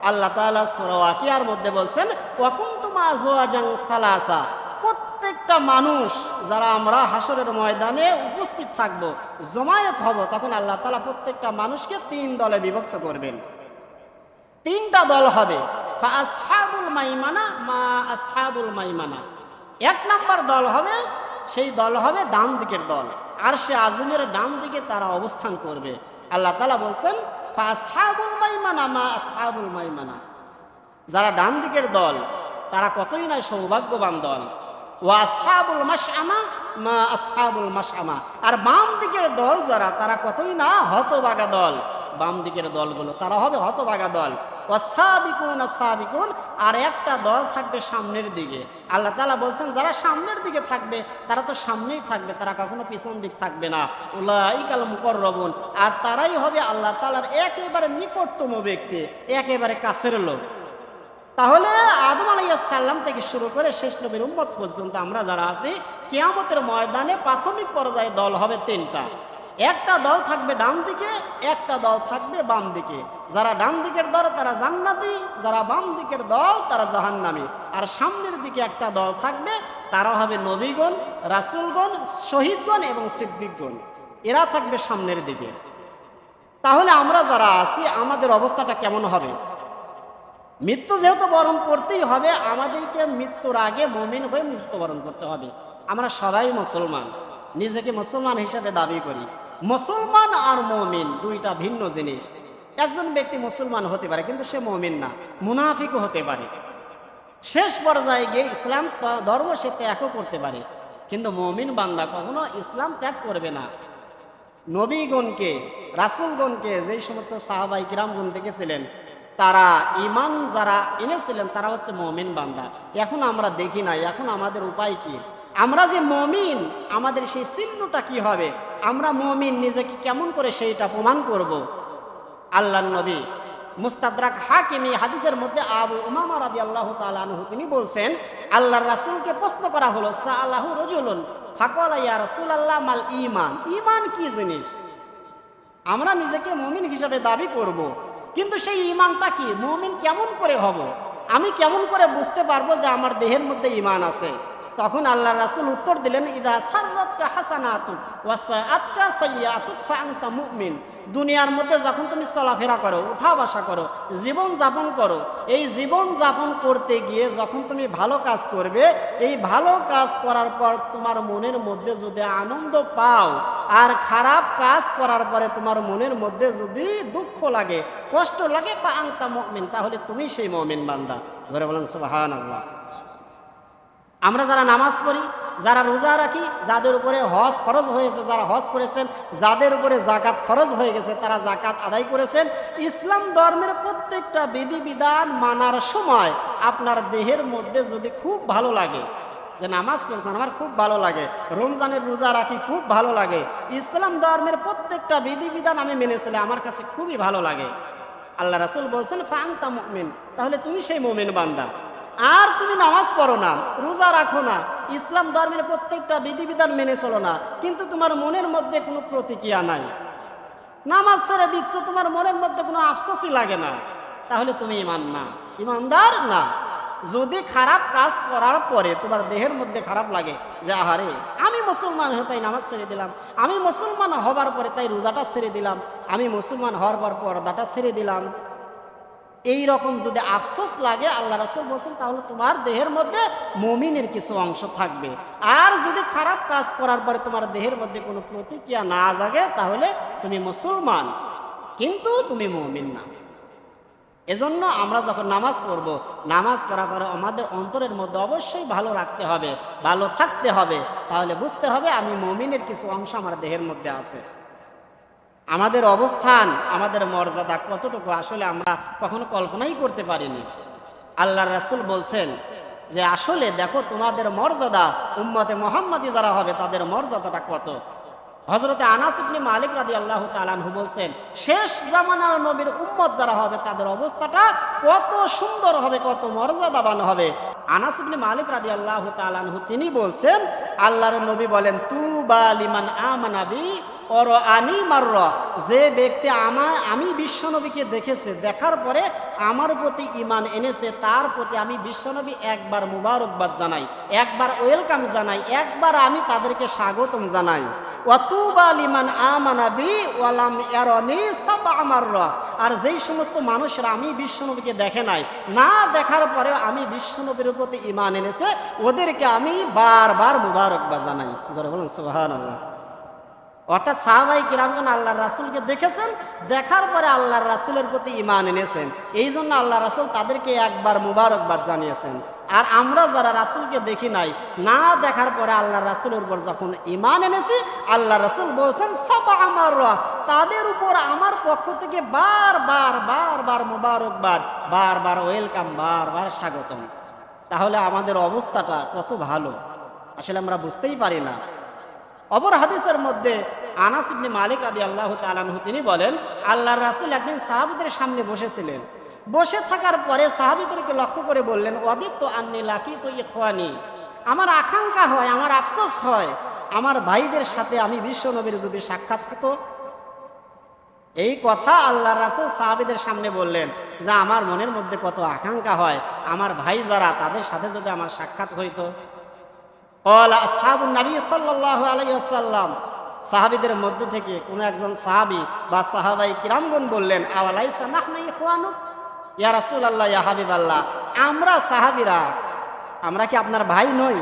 আল্লাহ তাআলা সূরা মধ্যে বলছেন ওয়াকুনতুম আজওয়াজান সালাসা। প্রত্যেকটা মানুষ যারা আমরা হাসরের ময়দানে উপস্থিত থাকব, জমায়েত হব, তখন আল্লাহ তাআলা প্রত্যেকটা মানুষকে তিন দলে বিভক্ত করবেন। তিনটা দল হবে মাইমানা, মা মাইমানা। এক নাম্বার দল হবে, সেই দল হবে ডান দিকের দল। আর সে আজমের ডান দিকে তারা অবস্থান করবে। আল্লাহ তালা বলছেন আসহাবুল মাইমানা, মা আসহাবুল মাইমানা। যারা ডান দিকের দল, তারা কতই না সৌভাগ্যবান দল। ও আসহাবুল মাসামা মা আসহাবুল মাসামা আর বাম দিকের দল যারা, তারা কতই না হতবাগা দল। বাম দিকের দলগুলো, তারা হবে হতবাগা দল। ওয়াসাবিকুন সাবিকুন আর একটা দল থাকবে সামনের দিকে। আল্লাহ তালা বলছেন, যারা সামনের দিকে থাকবে, তারা তো সামনেই থাকবে, তারা কখনো পিছন দিক থাকবে না। উলাইকাল মুকররবুন, আর তারাই হবে আল্লাহ তালার একেবারে নিকটতম ব্যক্তি, একেবারে কাছের লোক। তাহলে আদম আলাইসাল্লাম থেকে শুরু করে শেষ নবীর উম্মত পর্যন্ত আমরা যারা আছি, কেয়ামতের ময়দানে প্রাথমিক পর্যায়ে দল হবে তিনটা। একটা দল থাকবে ডান দিকে, একটা দল থাকবে বাম দিকে। যারা ডান দিকের দল, তারা জান্নাতি, যারা বাম দিকের দল, তারা জাহান্নামী। আর সামনের দিকে একটা দল থাকবে, তারা হবে নবীগণ, রাসুলগণ, শহীদগণ এবং সিদ্দিকগণ। এরা থাকবে সামনের দিকে। তাহলে আমরা যারা আছি, আমাদের অবস্থাটা কেমন হবে? মৃত্যু যেহেতু বরণ করতেই হবে, আমাদেরকে মৃত্যুর আগে মমিন হয়ে মৃত্যুবরণ করতে হবে। আমরা সবাই মুসলমান, নিজেকে মুসলমান হিসেবে দাবি করি। মুসলমান আর মমিন, দুইটা ভিন্ন জিনিস। একজন ব্যক্তি মুসলমান হতে পারে, কিন্তু সে মমিন না, মুনাফিকও হতে পারে। শেষ পর্যায়ে গিয়ে ইসলাম ধর্ম সে ত্যাগও করতে পারে। কিন্তু মমিন বান্দা কখনো ইসলাম ত্যাগ করবে না। নবীগণকে, রাসুলগণকে যেই সমস্ত সাহাবাই কিরামগণ দেখেছিলেন, তারা ইমান যারা এনেছিলেন, তারা হচ্ছে মমিন বান্দা। এখন আমরা দেখি নাই, এখন আমাদের উপায় কি? আমরা যে মমিন, আমাদের সেই চিহ্নটা কি হবে? আমরা মমিন নিজেকে কেমন করে সেইটা প্রমাণ করব? আল্লাহ নবী মুস্তাদরাক হাকিম হাদিসের মধ্যে আবু উমামা রাদি আল্লাহ তালানহু তিনি বলছেন, আল্লাহর রাসূলকে প্রশ্ন করা হলো সা আল্লাহ রজুলুন? ফাকলা, ইয়া আল্লাহ মাল ইমান ইমান কি জিনিস? আমরা নিজেকে মমিন হিসাবে দাবি করব। কিন্তু সেই ইমানটা কি? মমিন কেমন করে হব? আমি কেমন করে বুঝতে পারব যে আমার দেহের মধ্যে ইমান আছে? তখন আল্লাহ রাসূল উত্তর দিলেন, ইদা সাররাতকা দুনিয়ার মধ্যে যখন তুমি চলাফেরা করো, উঠা বসা করো, জীবন যাপন করো, এই জীবন যাপন করতে গিয়ে যখন তুমি ভালো কাজ করবে, এই ভালো কাজ করার পর তোমার মনের মধ্যে যদি আনন্দ পাও, আর খারাপ কাজ করার পরে তোমার মনের মধ্যে যদি দুঃখ লাগে, কষ্ট লাগে, ফাআনতা মুমিন, তাহলে তুমি সেই মমিন বান্দা। ধরে বলেন, সুবহানাল্লাহ। আমরা যারা নামাজ পড়ি, যারা রোজা রাখি, যাদের উপরে হজ ফরজ হয়েছে, যারা হজ করেছেন, যাদের উপরে জাকাত ফরজ হয়ে গেছে, তারা জাকাত আদায় করেছেন। ইসলাম ধর্মের প্রত্যেকটা বিধিবিধান মানার সময় আপনার দেহের মধ্যে যদি খুব ভালো লাগে, যে নামাজ পড়ছেন, আমার খুব ভালো লাগে, রমজানের রোজা রাখি, খুব ভালো লাগে, ইসলাম ধর্মের প্রত্যেকটা বিধিবিধান আমি মেনেছিলে আমার কাছে খুবই ভালো লাগে। আল্লাহ রাসুল বলছেন ফাংতা মুমিন তাহলে তুমি সেই মুমিন বান্দা। আর তুমি নামাজ পড়ো না, রোজা রাখো না, ইসলাম ধর্মের প্রত্যেকটা বিধিবিধান মেনে চলো না, কিন্তু তোমার মনের মধ্যে কোনো প্রতিক্রিয়া নাই। নামাজ ছেড়ে দিচ্ছ, তোমার মনের মধ্যে কোনো আফসোসই লাগে না। তাহলে তুমি ইমান না, ইমানদার না। যদি খারাপ কাজ করার পরে তোমার দেহের মধ্যে খারাপ লাগে, যে আহারে, আমি মুসলমান হয়ে তাই নামাজ ছেড়ে দিলাম, আমি মুসলমান হবার পরে তাই রোজাটা ছেড়ে দিলাম, আমি মুসলমান হওয়ার পর পর্দাটা ছেড়ে দিলাম। এই রকম যদি আফসোস লাগে, আল্লাহ রাসুল বলছেন, তাহলে তোমার দেহের মধ্যে মমিনের কিছু অংশ থাকবে। আর যদি খারাপ কাজ করার পরে তোমার দেহের মধ্যে কোনো প্রতিক্রিয়া না জাগে, তাহলে তুমি মুসলমান। কিন্তু তুমি মমিন না। এজন্য আমরা যখন নামাজ পড়ব, নামাজ পড়ার পরে আমাদের অন্তরের মধ্যে অবশ্যই ভালো রাখতে হবে, ভালো থাকতে হবে। তাহলে বুঝতে হবে আমি মমিনের কিছু অংশ আমার দেহের মধ্যে আছে। আমাদের অবস্থান, আমাদের মর্যাদা কতটুকু আসলে আমরা কখনো কল্পনাই করতে পারিনি। আল্লাহ রাসুল বলছেন যে, আসলে দেখো তোমাদের মর্যাদা, উম্মতে মোহাম্মদী যারা হবে তাদের মর্যাদাটা কত। হজরতে আনাস মালিক রাদি আল্লাহ তালানহু বলছেন, শেষ জামানার নবীর উম্মত যারা হবে তাদের অবস্থাটা কত সুন্দর হবে, কত মর্যাদাবান হবে। আনাস ইবনে মালিক রাদি আল্লাহ তালানহু তিনি বলছেন, আল্লাহর নবী বলেন তু বা লিমান আমানাবি অর আনি মার্র। যে ব্যক্তি আমার আমি বিশ্বনবীকে দেখেছে, দেখার পরে আমার প্রতি ইমান এনেছে, তার প্রতি আমি বিশ্বনবী একবার মুবারকবাদ জানাই, একবার ওয়েলকাম জানাই, একবার আমি তাদেরকে স্বাগতম জানাই। অতুবা লিমান আমানাবি ওয়ালাম এরনি সব আমার র আর যেই সমস্ত মানুষরা আমি বিশ্বনবীকে দেখে নাই, না দেখার পরে আমি বিশ্বনবীর প্রতি ইমান এনেছে, ওদেরকে আমি বারবার মুবারকবাদ জানাই। যারা বলেন সুবাহান অর্থাৎ সাহাবাই কিরামগণ আল্লাহর রাসুলকে দেখেছেন, দেখার পরে আল্লাহর রাসুলের প্রতি ইমান এনেছেন। এই জন্য আল্লাহ রাসুল তাদেরকে একবার মুবারকবাদ জানিয়েছেন। আর আমরা যারা রাসুলকে দেখি নাই, না দেখার পরে আল্লাহ রাসুলের উপর যখন ইমান এনেছি আল্লাহ রাসুল বলছেন, সাবা আমার তাদের উপর আমার পক্ষ থেকে বার বার বার বারবার মুবারকবাদ, বার বার ওয়েলকাম, বার বার স্বাগতম। তাহলে আমাদের অবস্থাটা কত ভালো? আসলে আমরা বুঝতেই পারি না। অপর হাদিসের মধ্যে আনাস ইবনে মালিক রাদি আল্লাহ তালানহু তিনি বলেন আল্লাহ রাসুল একদিন সাহাবিদের সামনে বসেছিলেন। বসে থাকার পরে সাহাবিদেরকে লক্ষ্য করে বললেন, অদিত্য আন্নি লাকি তো ইখওয়ানি। আমার আকাঙ্ক্ষা হয়, আমার আফসোস হয়, আমার ভাইদের সাথে আমি বিশ্ব নবীর যদি সাক্ষাৎ হতো। এই কথা আল্লাহ রাসুল সাহাবিদের সামনে বললেন যা, আমার মনের মধ্যে কত আকাঙ্ক্ষা হয়, আমার ভাই যারা তাদের সাথে যদি আমার সাক্ষাৎ হইতো। সাহাবিদের মধ্য থেকে কোনো একজন সাহাবি বা সাহাবাই কিরামগণ বললেন আল্লাহ আল্লাহ আমরা সাহাবিরা, আমরা কি আপনার ভাই নই?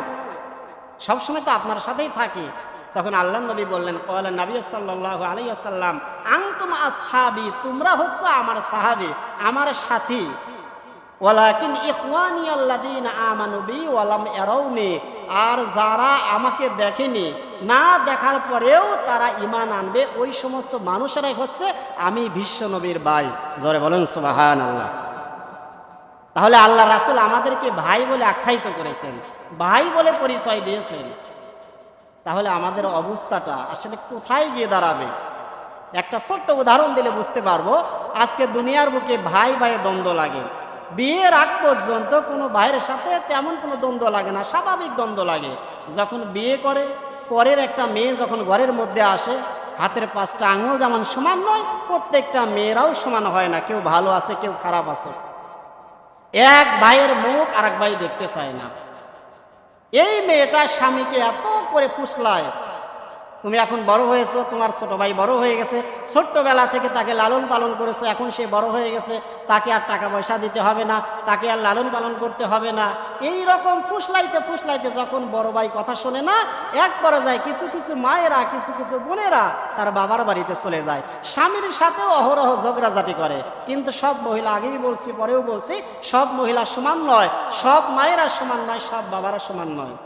সবসময় তো আপনার সাথেই থাকি। তখন আল্লাহ নবী বললেন কলা নবী সাল্লাহ আলাইসাল্লাম আংতুম আসহাবি, তোমরা হচ্ছে আমার সাহাবি, আমার সাথী। ওয়ালাকিন ইখওয়ানি আল্লাদিন আমানুবি ওয়ালাম এরাউনি আর যারা আমাকে দেখেনি, না দেখার পরেও তারা ইমান আনবে। ওই সমস্ত মানুষেরাই হচ্ছে আমি বিশ্ব নবীর ভাই। জরে বলেন সুবাহান আল্লাহ তাহলে আল্লাহ রাসুল আমাদেরকে ভাই বলে আখ্যায়িত করেছেন, ভাই বলে পরিচয় দিয়েছেন। তাহলে আমাদের অবস্থাটা আসলে কোথায় গিয়ে দাঁড়াবে? একটা ছোট্ট উদাহরণ দিলে বুঝতে পারব, আজকে দুনিয়ার বুকে ভাই ভাইয়ে দ্বন্দ্ব লাগে। বিয়ের আগ পর্যন্ত কোনো ভাইয়ের সাথে তেমন কোনো দ্বন্দ্ব লাগে না, স্বাভাবিক দ্বন্দ্ব লাগে। যখন বিয়ে করে, পরের একটা মেয়ে যখন ঘরের মধ্যে আসে, হাতের পাঁচটা আঙুল যেমন সমান নয়, প্রত্যেকটা মেয়েরাও সমান হয় না, কেউ ভালো আছে, কেউ খারাপ আছে। এক ভাইয়ের মুখ আর এক ভাই দেখতে চায় না। এই মেয়েটা স্বামীকে এত করে ফুসলায় তুমি এখন বড় হয়েছো, তোমার ছোট ভাই বড় হয়ে গেছে, ছোট্টবেলা থেকে তাকে লালন পালন করেছ, এখন সে বড় হয়ে গেছে, তাকে আর টাকা পয়সা দিতে হবে না, তাকে আর লালন পালন করতে হবে না। এই রকম ফুসলাইতে ফুসলাইতে যখন বড় ভাই কথা শোনে না এক পরে যায় কিছু কিছু মায়েরা, কিছু কিছু বোনেরা তার বাবার বাড়িতে চলে যায়। স্বামীর সাথেও অহরহ ঝগড়াঝাটি করে, কিন্তু সব মহিলা আগেই বলছি, পরেও বলছি, সব মহিলা সমান নয়, সব মায়েরা সমান নয়, সব বাবারা সমান নয়।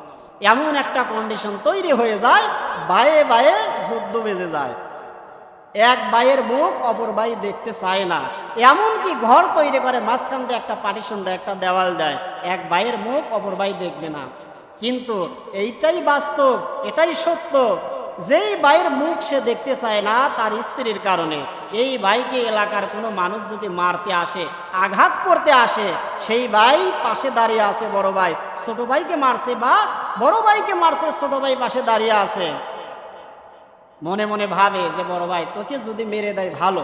এমন একটা কন্ডিশন তৈরি হয়ে যায়, বায়ে বায়ে যুদ্ধ বেজে যায়। এক বাইয়ের মুখ, অপর বাই দেখতে চায় না। এমনকি ঘর তৈরি করে, মাঝখান দিয়ে একটা পার্টিশন দেয়, একটা দেওয়াল দেয়। এক বাইয়ের মুখ, অপর বাই দেখবে না। কিন্তু এইটাই বাস্তব, এটাই সত্য। যেই ভাইয়ের মুখ সে দেখতে চায় না, তার স্ত্রীর কারণে। এই ভাইকে এলাকার কোনো মানুষ যদি মারতে আসে, আঘাত করতে আসে, সেই ভাই পাশে দাঁড়িয়ে আছে বড় ভাই। ছোট ভাইকে মারছে বা বড় ভাইকে মারছে, ছোট ভাই পাশে দাঁড়িয়ে আছে। মনে মনে ভাবে যে, বড় ভাই, তোকে যদি মেরে দেয়, ভালো।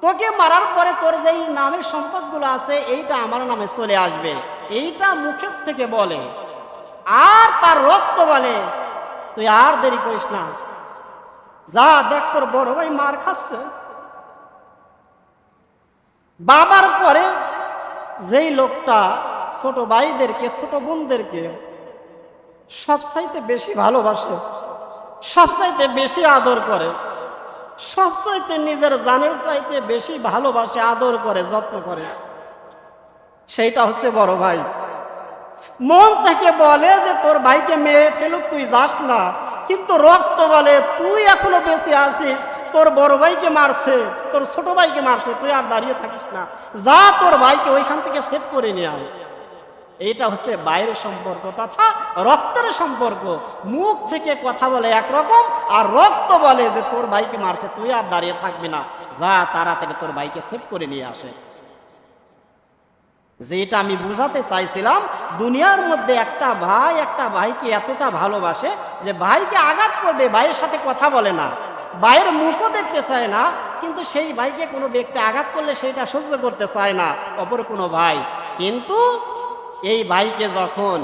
তোকে মারার পরে তোর যেই নামের সম্পদগুলো আছে, এইটা আমার নামে চলে আসবে। এইটা মুখের থেকে বলে। আর তার রক্ত বলে। তুই আর দেরি করিস না। যা দেখ তোর বড় ভাই মার খাচ্ছে। বাবার পরে যেই লোকটা ছোট ভাইদেরকে, ছোট বোনদেরকে সবচাইতে বেশি ভালোবাসে সবচাইতে বেশি আদর করে সবচাইতে নিজের জানের চাইতে বেশি ভালোবাসে, আদর করে, যত্ন করে, সেইটা হচ্ছে বড় ভাই। মন থেকে বলে যে, তোর ভাইকে মেরে ফেলুক, তুই যাস না। কিন্তু রক্ত বলে, তুই এখনও বেঁচে আছিস, তোর বড় ভাইকে মারছে, তোর ছোট ভাইকে মারছে, তুই আর দাঁড়িয়ে থাকিস না। যা তোর ভাইকে ওইখান থেকে সেভ করে নিয়ে আয়। এইটা হচ্ছে বাইরের সম্পর্ক। তথা রক্তের সম্পর্ক। মুখ থেকে কথা বলে একরকম, আর রক্ত বলে যে, তোর ভাইকে মারছে, তুই আর দাঁড়িয়ে থাকবি না। যা তাড়াতাড়ি তোর ভাইকে সেভ করে নিয়ে আসে। যেটা আমি বুঝাতে চাইছিলাম, দুনিয়ার মধ্যে একটা ভাই, একটা ভাইকে এতটা ভালোবাসে যে ভাইকে আঘাত করবে, ভাইয়ের সাথে কথা বলে না। ভাইয়ের মুখও দেখতে চায় না, কিন্তু সেই ভাইকে কোনো ব্যক্তি আঘাত করলে সেইটা সহ্য করতে চায় না, অপর কোনো ভাই। কিন্তু এই ভাইকে যখন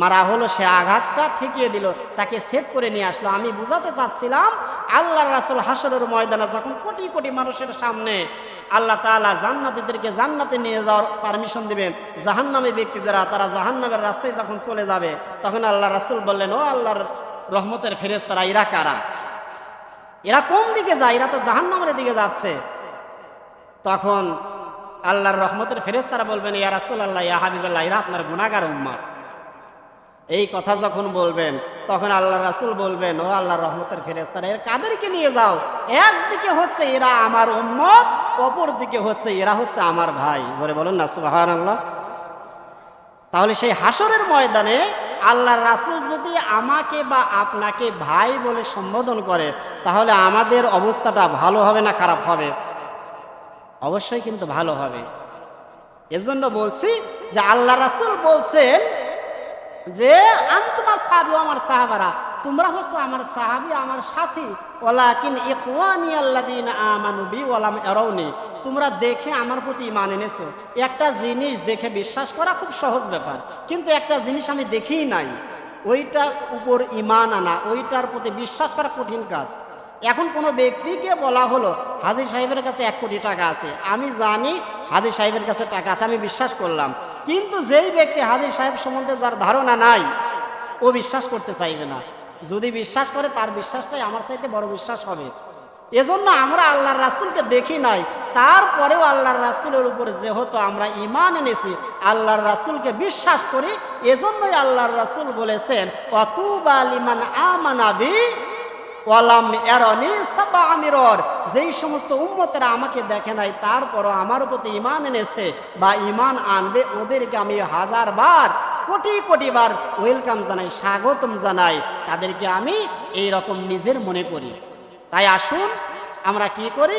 মারা হলো, সে আঘাতটা ঠেকিয়ে দিল, তাকে সেট করে নিয়ে আসলো। আমি বুঝাতে চাচ্ছিলাম আল্লাহ রাসুল হাসরের ময়দানে যখন কোটি কোটি মানুষের সামনে আল্লাহ তাআলা জান্নাতীদেরকে জান্নাতে নিয়ে যাওয়ার পারমিশন দিবেন। জাহান্নামী ব্যক্তি যারা তারা জাহান্নামের রাস্তায় যখন চলে যাবে, তখন আল্লাহ রাসুল বললেন, ও আল্লাহর রহমতের ফেরেস তারা এরা কারা? এরা কোন দিকে যায়? এরা তো জাহান্নামের দিকে যাচ্ছে। তখন আল্লাহর রহমতের ফেরেস তারা বলবেন, ইয়া রাসুল আল্লাহ ইয়া হাবিবাল্লাহ, এরা আপনার গুণাগার উম্মাদ। এই কথা যখন বলবেন, তখন আল্লাহ রাসুল বলবেন, ও আল্লাহ রহমতের ফেরেস্তারা এর কাদেরকে নিয়ে যাও। একদিকে হচ্ছে এরা আমার উম্মত অপর দিকে হচ্ছে এরা হচ্ছে আমার ভাই। জোরে বলুন না সুবাহান আল্লাহ তাহলে সেই হাসরের ময়দানে আল্লাহ রাসুল যদি আমাকে বা আপনাকে ভাই বলে সম্বোধন করে, তাহলে আমাদের অবস্থাটা ভালো হবে না খারাপ হবে? অবশ্যই কিন্তু ভালো হবে। এজন্য বলছি যে আল্লাহ রাসুল বলছেন যে আন্তমা সাহাবি আমার সাহাবারা, তোমরা হচ্ছ আমার সাহাবি, আমার সাথী। ওলাকিন ইখওয়ানি আল্লাদিন দিন আমানুবি ওলাম এরাউনি তোমরা দেখে আমার প্রতি ইমান এনেছো। একটা জিনিস দেখে বিশ্বাস করা খুব সহজ ব্যাপার। কিন্তু একটা জিনিস আমি দেখেই নাই। ওইটার উপর ইমান আনা, ওইটার প্রতি বিশ্বাস করা কঠিন কাজ। এখন কোনো ব্যক্তিকে বলা হলো, হাজির সাহেবের কাছে এক কোটি টাকা আছে। আমি জানি হাজির সাহেবের কাছে টাকা আছে, আমি বিশ্বাস করলাম। কিন্তু যেই ব্যক্তি হাজির সাহেব সম্বন্ধে যার ধারণা নাই, ও বিশ্বাস করতে চাইবে না। যদি বিশ্বাস করে, তার বিশ্বাসটাই আমার চাইতে বড় বিশ্বাস হবে। এজন্য আমরা আল্লাহর রাসুলকে দেখি নাই। তারপরেও আল্লাহর রাসুলের উপর যেহেতু আমরা ইমান এনেছি, আল্লাহর রাসুলকে বিশ্বাস করি, এজন্যই আল্লাহর রাসুল বলেছেন, অতুবা লিমান আমানাবি ওয়ালাম এরনি সাবা আমিরর। যেই সমস্ত উম্মতেরা আমাকে দেখে নাই, তারপরও আমার প্রতি ইমান এনেছে বা ইমান আনবে, ওদেরকে আমি হাজার বার কোটি কোটি বার ওয়েলকাম জানাই, স্বাগতম জানাই। তাদেরকে আমি এই রকম নিজের মনে করি। তাই আসুন, আমরা কি করি?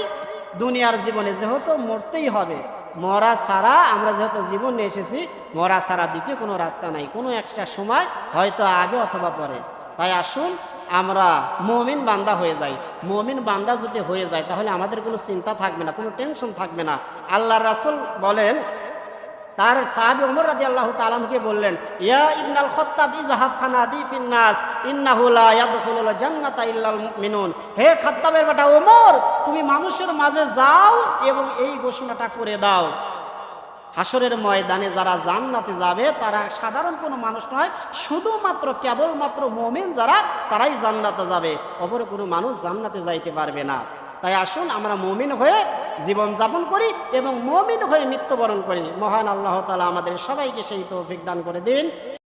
দুনিয়ার জীবনে যেহেতু মরতেই হবে, মরা ছাড়া আমরা যেহেতু জীবন নিয়ে এসেছি, মরা ছাড়া দ্বিতীয় কোনো রাস্তা নাই। কোনো একটা সময়, হয়তো আগে অথবা পরে। তাই আসুন, আমরা মমিন বান্দা হয়ে যাই। মমিন বান্দা যদি হয়ে যায়, তাহলে আমাদের কোনো চিন্তা থাকবে না, কোনো টেনশন থাকবে না। আল্লাহ রাসুল বলেন, তার সাহাবি ওমর রাদি আল্লাহ তালামকে বললেন, ইয়া ইবনাল খত্তাব ইজাহাব ফানাদি ফিন্নাস, ইন্নাহু লা ইয়াদখুলুল জান্নাতা ইল্লাল মুমিনুন। হে খাত্তাবের বেটা ওমর তুমি মানুষের মাঝে যাও এবং এই ঘোষণাটা করে দাও। হাসরের ময়দানে যারা জান্নাতে যাবে, তারা সাধারণ কোনো মানুষ নয়, শুধুমাত্র, কেবলমাত্র মোমেন যারা, তারাই জান্নাতে যাবে। অপর কোনো মানুষ জান্নাতে যাইতে পারবে না। তাই আসুন, আমরা মমিন হয়ে জীবন যাপন করি এবং মমিন হয়ে মৃত্যুবরণ করি। মহান আল্লাহ তালা আমাদের সবাইকে সেই তৌফিক দান করে দিন।